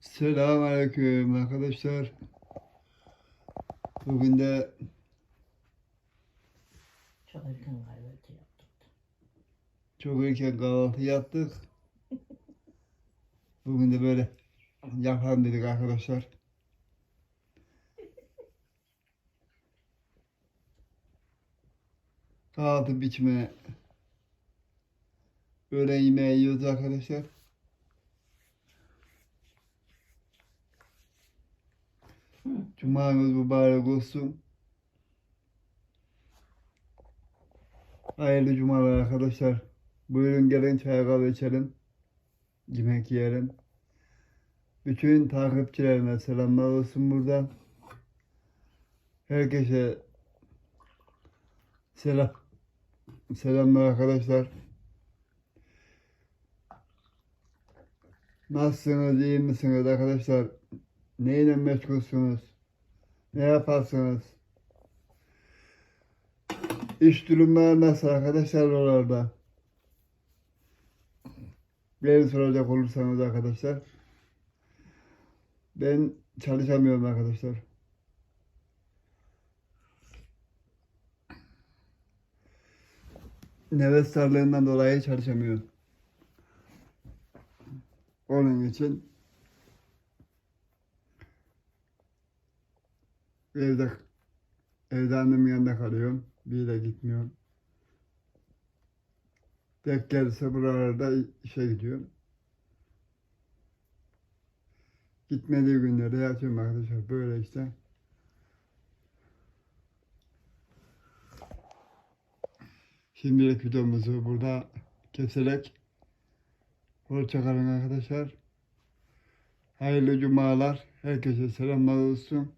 Selamünaleyküm arkadaşlar. Bugün de Çok erken kahvaltı yaptık. çok erken kahvaltı yaptık. Bugün de böyle yapalım dedik arkadaşlar. Kahvaltı biçme öğlen yemeği yiyoruz arkadaşlar. Cumanız mübarek olsun. Hayırlı cumalar arkadaşlar. Buyurun gelin çay kahve içelim. Yemek yiyelim. Bütün takipçilerime selamlar olsun buradan. Herkese selam. Selamlar arkadaşlar. Nasılsınız, iyi misiniz arkadaşlar? Neyle meşgulsünüz? Ne yaparsınız? İş durumları nasıl arkadaşlar oralarda? Beni soracak olursanız arkadaşlar. Ben çalışamıyorum arkadaşlar. Nefes darlığından dolayı çalışamıyorum. Onun için evde evde annemin yanında kalıyorum. Bir yere gitmiyorum. Tek gelirse buralarda işe gidiyorum. Gitmediği günlerde yatıyorum arkadaşlar. Böyle işte. Şimdilik videomuzu burada keserek hoşçakalın arkadaşlar. Hayırlı cumalar. Herkese selamlar olsun.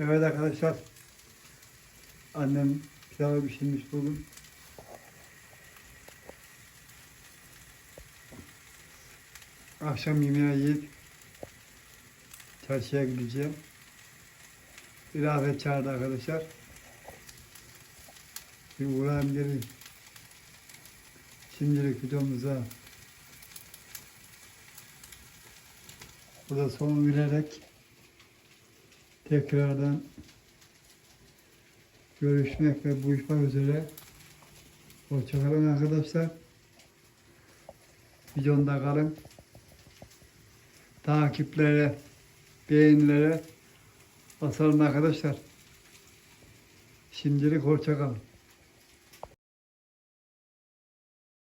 Evet arkadaşlar. Annem pilavı pişirmiş bugün. Akşam yemeği yiyip çarşıya gideceğim. Afet çağırdı arkadaşlar. Bir uğrayayım dedim. Şimdilik videomuza burada son vererek tekrardan görüşmek ve buluşmak üzere. Hoşçakalın arkadaşlar. Videomda kalın. Takiplere, beğenilere basalım arkadaşlar. Şimdilik hoşçakalın.